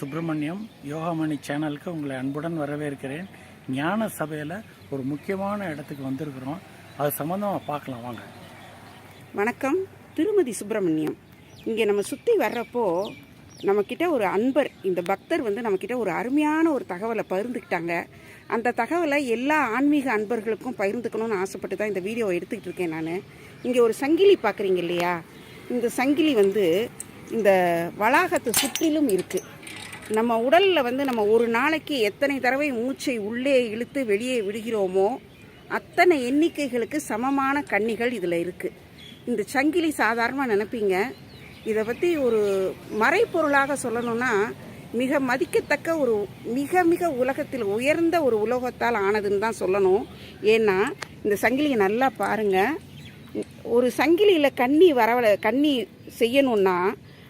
சுப்பிரமணியம் யோகாமணி சேனலுக்கு உங்களை அன்புடன் வரவேற்கிறேன். ஞான சபையில் ஒரு முக்கியமான இடத்துக்கு வந்திருக்கிறோம். அது சம்மந்தமாக பார்க்கலாம் வாங்க. வணக்கம். திருமதி சுப்பிரமணியம். இங்கே நம்ம சுற்றி வர்றப்போ நம்மக்கிட்ட ஒரு அன்பர் இந்த பக்தர் வந்து நம்மக்கிட்ட ஒரு அருமையான ஒரு தகவலை பகிர்ந்துக்கிட்டாங்க. அந்த தகவலை எல்லா ஆன்மீக அன்பர்களுக்கும் பகிர்ந்துக்கணும்னு ஆசைப்பட்டு தான் இந்த வீடியோவை எடுத்துக்கிட்டு இருக்கேன் நான். இங்கே ஒரு சங்கிலி பார்க்குறீங்க இல்லையா? இந்த சங்கிலி வந்து இந்த வளாகத்தை சுற்றிலும் இருக்குது நம்ம உடலில் வந்து நம்ம ஒரு நாளைக்கு எத்தனை தடவை மூச்சை உள்ளே இழுத்து வெளியே விடுகிறோமோ அத்தனை எண்ணிக்கைகளுக்கு சமமான கன்னிகள் இதில் இருக்குது இந்த சங்கிலி சாதாரணமாக நினைப்பீங்க. இதை பற்றி ஒரு மறைப்பொருளாக சொல்லணும்னா மிக மதிக்கத்தக்க ஒரு மிக மிக உலகத்தில் உயர்ந்த ஒரு உலோகத்தால் ஆனதுன்னு தான் சொல்லணும். ஏன்னா இந்த சங்கிலியை நல்லா பாருங்கள் ஒரு சங்கிலியில் கன்னி வரவல கண்ணி செய்யணுன்னா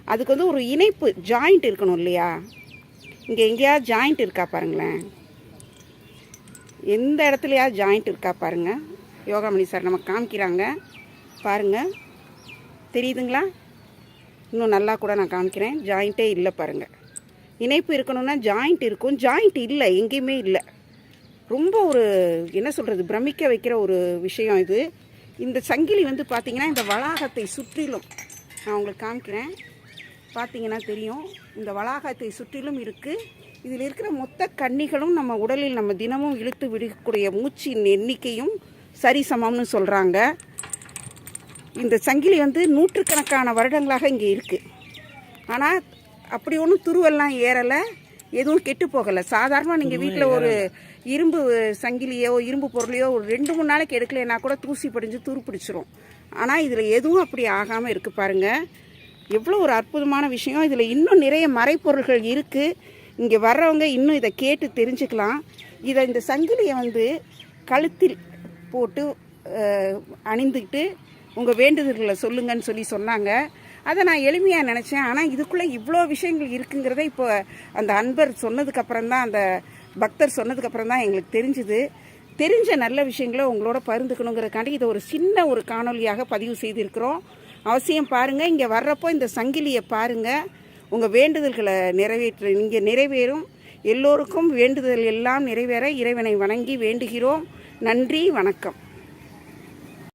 அதுக்கு வந்து ஒரு இணைப்பு ஜாயிண்ட் இருக்கணும் இல்லையா? இங்கே எங்கேயாவது ஜாயிண்ட் இருக்கா பாருங்களேன். எந்த இடத்துலையாவது ஜாயிண்ட் இருக்கா பாருங்கள் யோகாமணி சார் நம்ம காமிக்கிறாங்க. பாருங்க. தெரியுதுங்களா? இன்னும் நல்லா கூட நான் காமிக்கிறேன். ஜாயிண்ட்டே இல்லை பாருங்கள் இணைப்பு இருக்கணும்னா ஜாயிண்ட் இருக்கும். ஜாயிண்ட் இல்லை எங்கேயுமே இல்லை. ரொம்ப ஒரு என்ன சொல்கிறது பிரமிக்க வைக்கிற ஒரு விஷயம் இது. இந்த சங்கிலி வந்து பார்த்திங்கன்னா இந்த வளாகத்தை சுற்றிலும் நான் உங்களுக்கு காமிக்கிறேன். பார்த்தீங்கன்னா தெரியும். இந்த வளாகத்தை சுற்றிலும் இருக்குது இதில் இருக்கிற மொத்த கன்னிகளும் நம்ம உடலில் நம்ம தினமும் இழுத்து விடக்கூடிய மூச்சின் எண்ணிக்கையும் சரிசமம்னு சொல்கிறாங்க இந்த சங்கிலி வந்து நூற்றுக்கணக்கான வருடங்களாக இங்கே இருக்குது ஆனால் அப்படி ஒன்றும் துருவெல்லாம் ஏறலை. எதுவும் கெட்டு போகலை. சாதாரணமாக நீங்கள் வீட்டில் ஒரு இரும்பு சங்கிலியோ இரும்பு பொருளையோ ஒரு ரெண்டு மூணு நாளைக்கு எடுக்கலைன்னா கூட தூசி படிஞ்சு துரு பிடிச்சிரும். ஆனால் இதில் எதுவும் அப்படி ஆகாமல் இருக்குது பாருங்கள் எவ்வளோ ஒரு அற்புதமான விஷயம். இதில் இன்னும் நிறைய மறைப்பொருள்கள் இருக்குது இங்கே வர்றவங்க இன்னும் இதை கேட்டு தெரிஞ்சுக்கலாம். இதை இந்த சங்கிலியை வந்து கழுத்தில் போட்டு அணிந்துக்கிட்டு உங்கள் வேண்டுதல்களை சொல்லுங்கன்னு சொல்லி சொன்னாங்க. அதை நான் எளிமையாக நினச்சேன். ஆனால் இதுக்குள்ளே இவ்வளோ விஷயங்கள் இருக்குங்கிறத இப்போ அந்த அன்பர் சொன்னதுக்கப்புறம் தான் அந்த பக்தர் சொன்னதுக்கப்புறம் தான் எங்களுக்கு தெரிஞ்சுது. தெரிஞ்ச நல்ல விஷயங்களை உங்களோட பருந்துக்கணுங்கிறக்காண்டி இதை ஒரு சின்ன ஒரு காணொலியாக பதிவு செய்திருக்கிறோம். அவசியம் பாருங்கள் இங்கே வர்றப்போ இந்த சங்கிலியை பாருங்கள் உங்கள் வேண்டுதல்களை நிறைவேற்று இங்கே நிறைவேறும். எல்லோருக்கும் வேண்டுதல் எல்லாம் நிறைவேற இறைவனை வணங்கி வேண்டுகிறோம். நன்றி வணக்கம்.